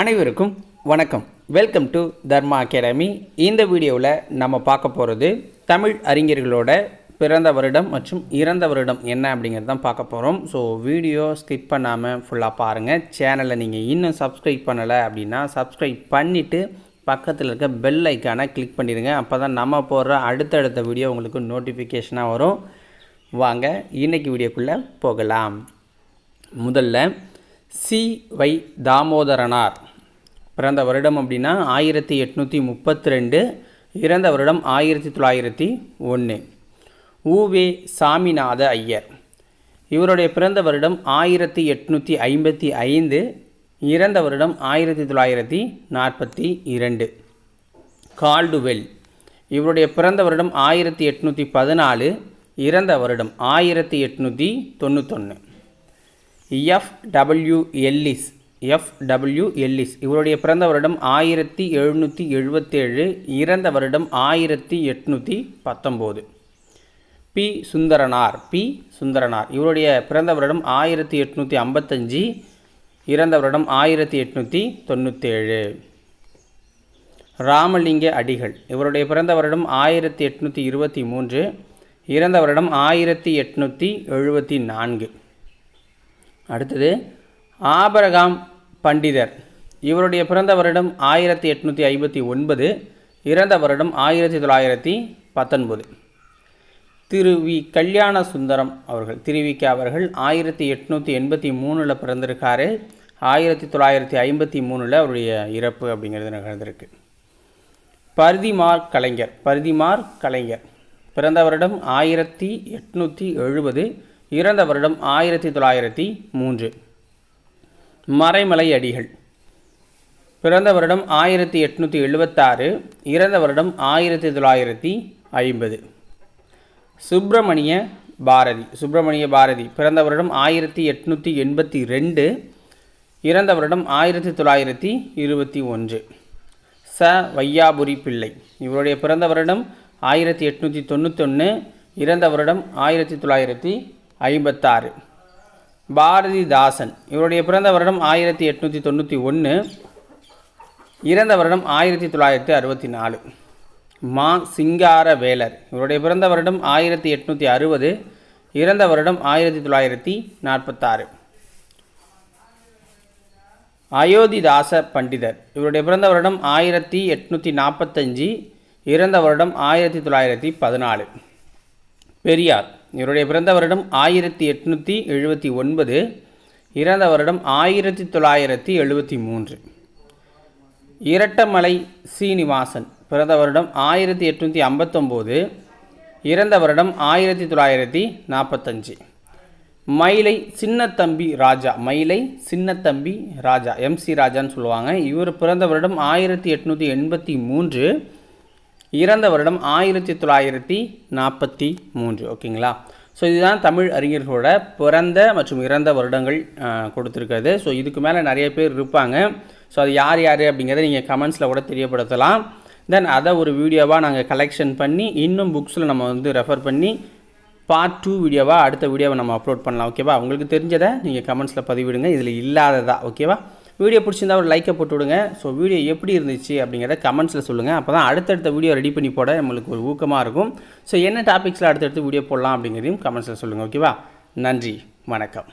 அனைவருக்கும் வணக்கம். Welcome to Dharma academy இந்த வீடியோவில் நம்ம பார்க்க போகிறது தமிழ் அறிஞர்களோட பிறந்த வருடம் மற்றும் இறந்த வருடம் என்ன அப்படிங்கிறது தான் பார்க்க போகிறோம் ஸோ வீடியோ ஸ்கிப் பண்ணாமல் ஃபுல்லாக பாருங்கள் சேனலை நீங்கள் இன்னும் சப்ஸ்கிரைப் பண்ணலை அப்படின்னா சப்ஸ்கிரைப் பண்ணிவிட்டு பக்கத்தில் இருக்க பெல் ஐக்கானை கிளிக் பண்ணிடுங்க. அப்போ தான் நம்ம போடுற அடுத்தடுத்த வீடியோ உங்களுக்கு நோட்டிஃபிகேஷனாக வரும். வாங்க இன்னைக்கு வீடியோக்குள்ளே போகலாம். முதல்ல சி. வை. தாமோதரனார். பிறந்த வருடம் அப்படின்னா ஆயிரத்தி எட்நூற்றி முப்பத்தி ரெண்டு இறந்த வருடம் ஆயிரத்தி தொள்ளாயிரத்தி ஒன்று ஊவே சாமிநாத ஐயர். இவருடைய பிறந்த வருடம் ஆயிரத்தி எட்நூற்றி ஐம்பத்தி ஐந்து இறந்த வருடம் ஆயிரத்தி தொள்ளாயிரத்தி நாற்பத்தி இரண்டு. கால்டுவெல். இவருடைய பிறந்த வருடம் ஆயிரத்தி எட்நூற்றி பதினாலு இறந்த வருடம் ஆயிரத்தி எட்நூற்றி தொண்ணூத்தொன்று F W Ellis. F W Ellis இவருடைய பிறந்த வருடம் ஆயிரத்தி எழுநூற்றி எழுபத்தேழு இறந்த வருடம் ஆயிரத்தி எட்நூற்றி பத்தொம்போது. பி. சுந்தரனார். பி. சுந்தரனார். இவருடைய பிறந்த வருடம் ஆயிரத்தி எட்நூற்றி ஐம்பத்தஞ்சு இறந்த வருடம் ஆயிரத்தி எட்நூற்றி தொண்ணூற்றேழு ராமலிங்க அடிகள். இவருடைய பிறந்த வருடம் ஆயிரத்தி எட்நூற்றி இருபத்தி மூன்று இறந்த வருடம் ஆயிரத்தி எட்நூற்றி எழுபத்தி நான்கு. அடுத்தது ஆபரகாம் பண்டிதர். இவருடைய பிறந்த வருடம் ஆயிரத்தி எட்நூற்றி ஐம்பத்தி ஒன்பது இறந்த வருடம் ஆயிரத்தி தொள்ளாயிரத்தி பத்தொன்பது. திரு வி. கல்யாண சுந்தரம் அவர்கள் திருவிக்க அவர்கள் ஆயிரத்தி எட்நூற்றி எண்பத்தி மூணில் பிறந்திருக்காரு. ஆயிரத்தி தொள்ளாயிரத்தி ஐம்பத்தி மூணில் அவருடைய இறப்பு அப்படிங்கிறது நிகழ்ந்திருக்கு பரிதிமார் கலைஞர் பரிதிமார் கலைஞர். பிறந்த வருடம் ஆயிரத்தி எட்நூற்றி எழுபது இறந்த வருடம் ஆயிரத்தி தொள்ளாயிரத்தி மூன்று. மறைமலை அடிகள். பிறந்த வருடம் ஆயிரத்தி எட்நூற்றி எழுபத்தாறு இறந்த வருடம் ஆயிரத்தி தொள்ளாயிரத்தி ஐம்பது. சுப்பிரமணிய பாரதி சுப்பிரமணிய பாரதி பிறந்த வருடம் ஆயிரத்தி எட்நூற்றி எண்பத்தி ரெண்டு இறந்த வருடம் ஆயிரத்தி தொள்ளாயிரத்தி இருபத்தி ஒன்று. ச. வையாபுரி பிள்ளை இவருடைய பிறந்த வருடம் ஆயிரத்தி எட்நூற்றி தொண்ணூத்தொன்று இறந்த வருடம் ஆயிரத்தி தொள்ளாயிரத்தி ஐம்பத்தாறு. பாரதிதாசன். இவருடைய பிறந்த வருடம் ஆயிரத்தி எட்நூற்றி தொண்ணூற்றி ஒன்று இறந்த வருடம் ஆயிரத்தி தொள்ளாயிரத்தி அறுபத்தி நாலு. மா சிங்கார வேலர் இவருடைய பிறந்த வருடம் ஆயிரத்தி எட்நூற்றி அறுபது. இறந்த வருடம் ஆயிரத்தி தொள்ளாயிரத்தி நாற்பத்தாறு. அயோத்திதாச பண்டிதர். இவருடைய பிறந்த வருடம் ஆயிரத்தி எட்நூற்றி நாற்பத்தஞ்சு. இறந்த வருடம் ஆயிரத்தி தொள்ளாயிரத்தி பதினாலு. பெரியார். இவருடைய பிறந்த வருடம் ஆயிரத்தி எட்நூற்றி எழுபத்தி ஒன்பது இறந்த வருடம் ஆயிரத்தி தொள்ளாயிரத்தி எழுபத்தி மூன்று. இரட்டமலை சீனிவாசன் பிறந்த வருடம் ஆயிரத்தி எட்நூற்றி ஐம்பத்தொம்போது இறந்த வருடம் ஆயிரத்தி தொள்ளாயிரத்தி நாற்பத்தஞ்சு. மயிலை சின்னத்தம்பி ராஜா மயிலை சின்னத்தம்பி ராஜா எம்சி ராஜான்னு சொல்லுவாங்க. இவர் பிறந்த வருடம் ஆயிரத்தி எட்நூற்றி எண்பத்தி மூன்று இறந்த வருடம் ஆயிரத்தி தொள்ளாயிரத்தி நாற்பத்தி மூன்று ஓகேங்களா? ஸோ இதுதான் தமிழ் அறிஞர்களோட பிறந்த மற்றும் இறந்த வருடங்கள் கொடுத்துருக்கிறது. ஸோ இதுக்கு மேலே நிறைய பேர் இருப்பாங்க. ஸோ அது யார் யார் அப்படிங்கிறத நீங்கள் கமெண்ட்ஸில் கூட தெரியப்படுத்தலாம். தென் அதை ஒரு வீடியோவாக நாங்கள் கலெக்ஷன் பண்ணி இன்னும் புக்ஸில் நம்ம வந்து ரெஃபர் பண்ணி பார்ட் டூ வீடியோவாக அடுத்த வீடியோவை நம்ம அப்லோட் பண்ணலாம் ஓகேவா? உங்களுக்கு தெரிஞ்சதை நீங்கள் கமெண்ட்ஸில் பதிவிடுங்க. இதில் இல்லாததா ஓகேவா? வீடியோ பிடிச்சிருந்தா ஒரு லைக்கை போட்டு விடுங்க. ஸோ வீடியோ எப்படி இருந்துச்சு அப்படிங்கிறத கமெண்ட்ஸில் சொல்லுங்கள் அப்போ தான் அடுத்தடுத்த வீடியோ ரெடி பண்ணி போட நம்மளுக்கு ஒரு ஊக்கமாக இருக்கும். ஸோ என்ன டாபிக்ஸில் அடுத்தடுத்து வீடியோ போடலாம் அப்படிங்கிறதையும் கமெண்ட்ஸில் சொல்லுங்கள் ஓகேவா நன்றி. வணக்கம்.